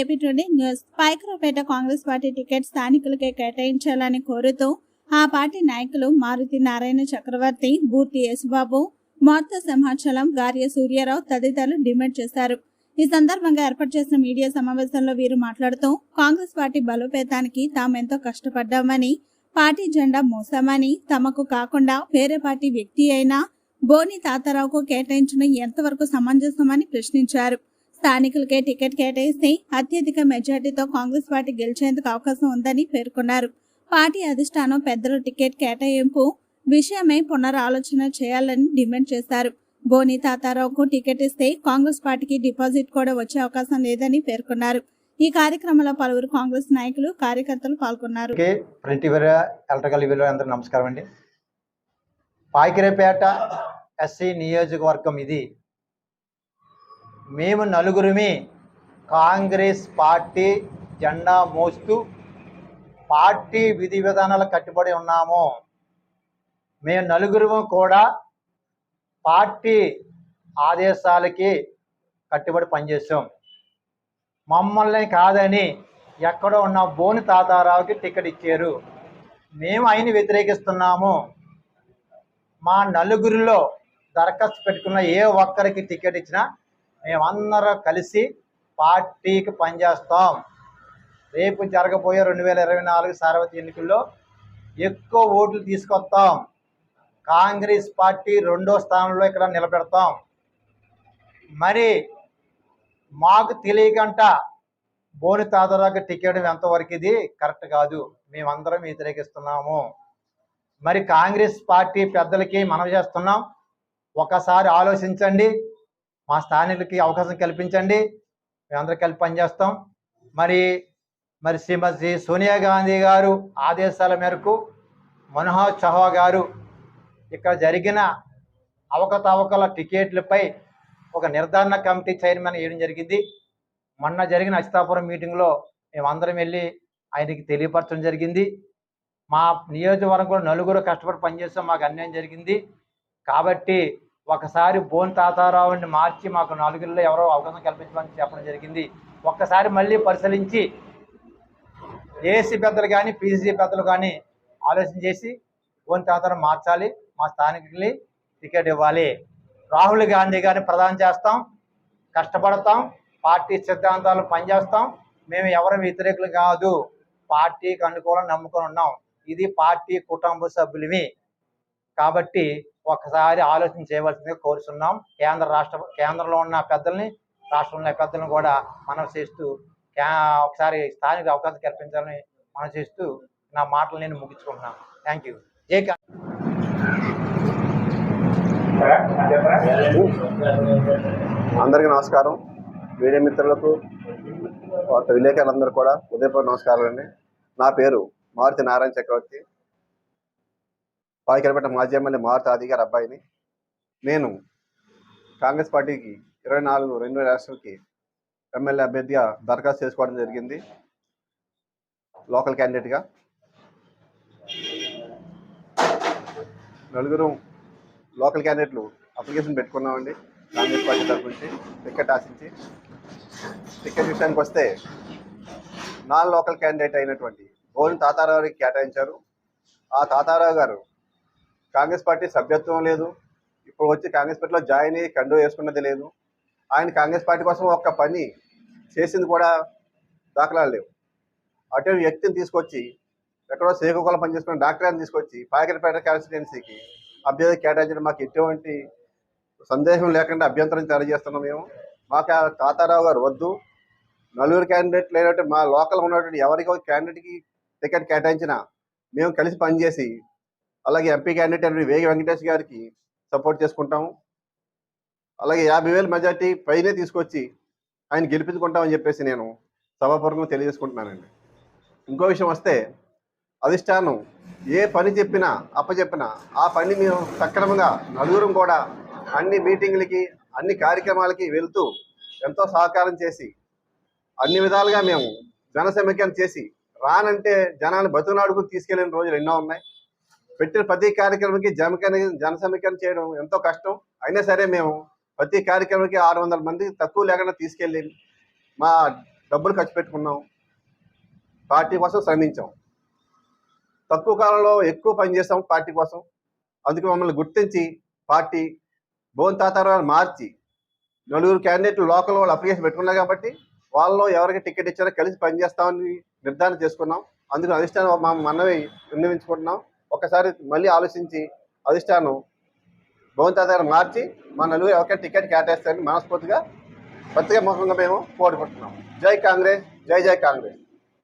AP today news Congress party ticket స్థానికులకే కేటాయించాలని కోరుతూ ఆ పార్టీ నాయకులు మారుతి నారాయణ చక్రవర్తి బూర్తి యేసుబాబు మార్త సింహాచలం గార్య సూర్యారావు తదితరులు డిమాండ్ చేశారు. ఈ సందర్భంగా ఏర్పాటు చేసిన మీడియా సమావేశంలో వీరు మాట్లాడుతూ కాంగ్రెస్ పార్టీ బలోపేతానికి తామెంతో కష్టపడ్డామని పార్టీ జెండా మోసామని తమకు కాకుండా వేరే పార్టీ వ్యక్తి అయినా బోని తాతారావుకు కేటాయించడం ఎంతవరకు సమంజసమని ప్రశ్నించారు. స్థానికులకే టికెట్ కేటాయిస్తే అత్యధిక మెజార్టీతో కాంగ్రెస్ పార్టీ గెలిచేందుకు అవకాశం ఉందని పేర్కొన్నారు. పార్టీ అధిష్టానం పెద్దల టికెట్ కేటాయింపు విషయమై పునరాలోచన చేయాలని డిమాండ్ చేశారు. బోని తాతారావుకు టికెట్ ఇస్తే కాంగ్రెస్ పార్టీకి డిపాజిట్ కూడా వచ్చే అవకాశం లేదని పేర్కొన్నారు. ఈ కార్యక్రమంలో పలువురు కాంగ్రెస్ నాయకులు కార్యకర్తలు పాల్గొన్నారు. ఎలక్ట్రికల్ అందరూ నమస్కారం అండి. పాకిరేపేట ఎస్సీ నియోజకవర్గం ఇది. మేము నలుగురిమి కాంగ్రెస్ పార్టీ జెండా మోస్తూ పార్టీ విధి విధానాలకు కట్టుబడి ఉన్నాము. మేము నలుగురు కూడా పార్టీ ఆదేశాలకి కట్టుబడి పనిచేసాం మమ్మల్ని కాదని ఎక్కడో ఉన్న బోని తాతారావుకి టికెట్ ఇచ్చారు. మేము ఆయన వ్యతిరేకిస్తున్నాము. మా నలుగురిలో దరఖాస్తు పెట్టుకున్న ఏ ఒక్కరికి టికెట్ ఇచ్చినా మేమందరం కలిసి పార్టీకి పనిచేస్తాం. రేపు జరగబోయే రెండు వేల ఇరవై నాలుగు సార్వత్రిక ఎన్నికల్లో ఎక్కువ ఓట్లు తీసుకొస్తాం. కాంగ్రెస్ పార్టీ రెండో స్థానంలో ఇక్కడ నిలబెడతాం. మరి మాకు తెలియకంట బోని తాతరాకు టికెట్ ఎంతవరకు ఇది? కరెక్ట్ కాదు. మేమందరం వ్యతిరేకిస్తున్నాము. మరి కాంగ్రెస్ పార్టీ పెద్దలకి మనం చేస్తున్నాం. ఒకసారి ఆలోచించండి. మా స్థానికులకి అవకాశం కల్పించండి. మేమందరం కలిపి పనిచేస్తాం. మరి మరి శ్రీమతి సోనియా గాంధీ గారు ఆదేశాల మేరకు మనోహర్ చహా గారు ఇక్కడ జరిగిన అవకతవకల టికెట్లపై ఒక నిర్ధారణ కమిటీ చైర్మన్ వేయడం జరిగింది. మొన్న జరిగిన అచితాపురం మీటింగ్లో మేమందరం వెళ్ళి ఆయనకి తెలియపరచడం జరిగింది. మా నియోజకవర్గంలో నలుగురు కష్టపడి పనిచేస్తాం మాకు అన్యాయం జరిగింది. కాబట్టి ఒకసారి బోన్ తాతారావుని మార్చి మాకు నాలుగుల్లో ఎవరో అవకాశం కల్పించమని చెప్పడం జరిగింది. ఒక్కసారి మళ్ళీ పరిశీలించి ఏసీ పెద్దలు కానీ పీసీసీ పెద్దలు కానీ ఆలోచన చేసి బోన్ తాతారావు మార్చాలి మా స్థానికులకి టికెట్ ఇవ్వాలి. రాహుల్ గాంధీ గారిని ప్రదానం చేస్తాం కష్టపడతాం పార్టీ సిద్ధాంతాలు పనిచేస్తాం మేము ఎవరి వ్యతిరేకులు కాదు పార్టీకి అనుకూలం నమ్ముకొని ఉన్నాం. ఇది పార్టీ కుటుంబ సభ్యులవి కాబట్టి ఒకసారి ఆలోచన చేయవలసిందిగా కోరుతున్నాం కేంద్ర రాష్ట్ర కేంద్రంలో ఉన్న పెద్దల్ని రాష్ట్రంలో పెద్దలను కూడా మనం చేస్తూ ఒకసారి స్థానిక అవకాశం కల్పించాలని మనం చేస్తూ నా మాటలు నేను ముగించుకుంటున్నాను. థ్యాంక్ యూ ఏ అందరికీ నమస్కారం. మీడియా మిత్రులకు విలేకరులందరూ కూడా ఉదయపూర్ నమస్కారాలు అండి నా పేరు మారుతి నారాయణ చక్రవర్తి. పాయికరపేట మాజీ ఎమ్మెల్యే మారుత ఆది గారి అబ్బాయిని నేను కాంగ్రెస్ పార్టీకి ఇరవై నాలుగు రెండు రాష్ట్రాలకి ఎమ్మెల్యే అభ్యర్థిగా దరఖాస్తు చేసుకోవడం జరిగింది. లోకల్ క్యాండిడేట్గా. నలుగురు లోకల్ క్యాండిడేట్లు అప్లికేషన్ పెట్టుకున్నామండి. కాంగ్రెస్ పార్టీ తరఫు నుంచి టికెట్ ఆశించి. టికెట్ విషయానికి వస్తే నాన్ లోకల్ క్యాండిడేట్ అయినటువంటి బోని తాతారావు గారికి కేటాయించారు. ఆ తాతారావు గారు కాంగ్రెస్ పార్టీ సభ్యత్వం లేదు. ఇప్పుడు వచ్చి కాంగ్రెస్ పార్టీలో జాయిన్ అయ్యి కండు వేసుకున్నది లేదు. ఆయన కాంగ్రెస్ పార్టీ కోసం ఒక్క పని చేసింది కూడా దాఖలాలు లేవు. అటువంటి వ్యక్తిని తీసుకొచ్చి ఎక్కడో శ్రీకాకుళం పనిచేసుకున్న డాక్టర్ని తీసుకొచ్చి పాకిరిపేట కాన్స్టిట్యున్సీకి అభ్యర్థి కేటాయించడం మాకు ఎటువంటి సందేహం లేకుండా అభ్యంతరం తెలియజేస్తున్నాం మేము. మాకు ఆ తాతారావు గారు వద్దు. నలుగురు క్యాండిడేట్ లేనట్టు మా లోకల్ ఉన్నటువంటి ఎవరికో క్యాండిడేట్కి టికెట్ కేటాయించినా మేము కలిసి పనిచేసి అలాగే ఎంపీ క్యాండిడేట్ అయిన వేగి వెంకటేష్ గారికి సపోర్ట్ చేసుకుంటాము. అలాగే యాభై వేల మెజార్టీ పైనే తీసుకొచ్చి ఆయన గెలిపించుకుంటామని చెప్పేసి నేను సభాపూర్వకంగా తెలియజేసుకుంటున్నానండి. ఇంకో విషయం వస్తే అధిష్టానం ఏ పని చెప్పినా అప్పచెప్పినా ఆ పని మేము సక్రమంగా నలుగురం కూడా అన్ని మీటింగ్లకి అన్ని కార్యక్రమాలకి వెళ్తూ ఎంతో సహకారం చేసి అన్ని విధాలుగా మేము జన సమీకరణ చేసి రానంటే జనాన్ని బతుకునాడుకుని తీసుకెళ్ళిన రోజులు ఎన్నో ఉన్నాయి. పెట్టిన ప్రతి కార్యక్రమంకి జమకరణ జన సమీకరణ చేయడం ఎంతో కష్టం. అయినా సరే మేము ప్రతి కార్యక్రమానికి ఆరు వందల మంది తక్కువ లేకుండా తీసుకెళ్ళి మా డబ్బులు ఖర్చు పెట్టుకున్నాం. పార్టీ కోసం శ్రమించాం. తక్కువ కాలంలో ఎక్కువ పని చేస్తాం పార్టీ కోసం. అందుకే మమ్మల్ని గుర్తించి పార్టీ బోన్ తాతారావు మార్చి నలుగురు క్యాండిడేట్లు లోకల్ వాళ్ళు అప్లికేషన్ పెట్టుకున్నారు కాబట్టి వాళ్ళు ఎవరికి టికెట్ ఇచ్చారో కలిసి పనిచేస్తామని నిర్ధారణ చేసుకున్నాం. అందుకు అధిష్టానం మా మనవి విన్నవించుకుంటున్నాం. ఒకసారి మళ్ళీ ఆలోచించి అధిష్టానం భవంతా దగ్గర మార్చి మా నలుగురు ఒకే టికెట్ కేటాయిస్తారని మనస్ఫూర్తిగా ప్రత్యేక ముఖంగా మేము కోరుకుంటున్నాం. జై కాంగ్రెస్ జై జై కాంగ్రెస్.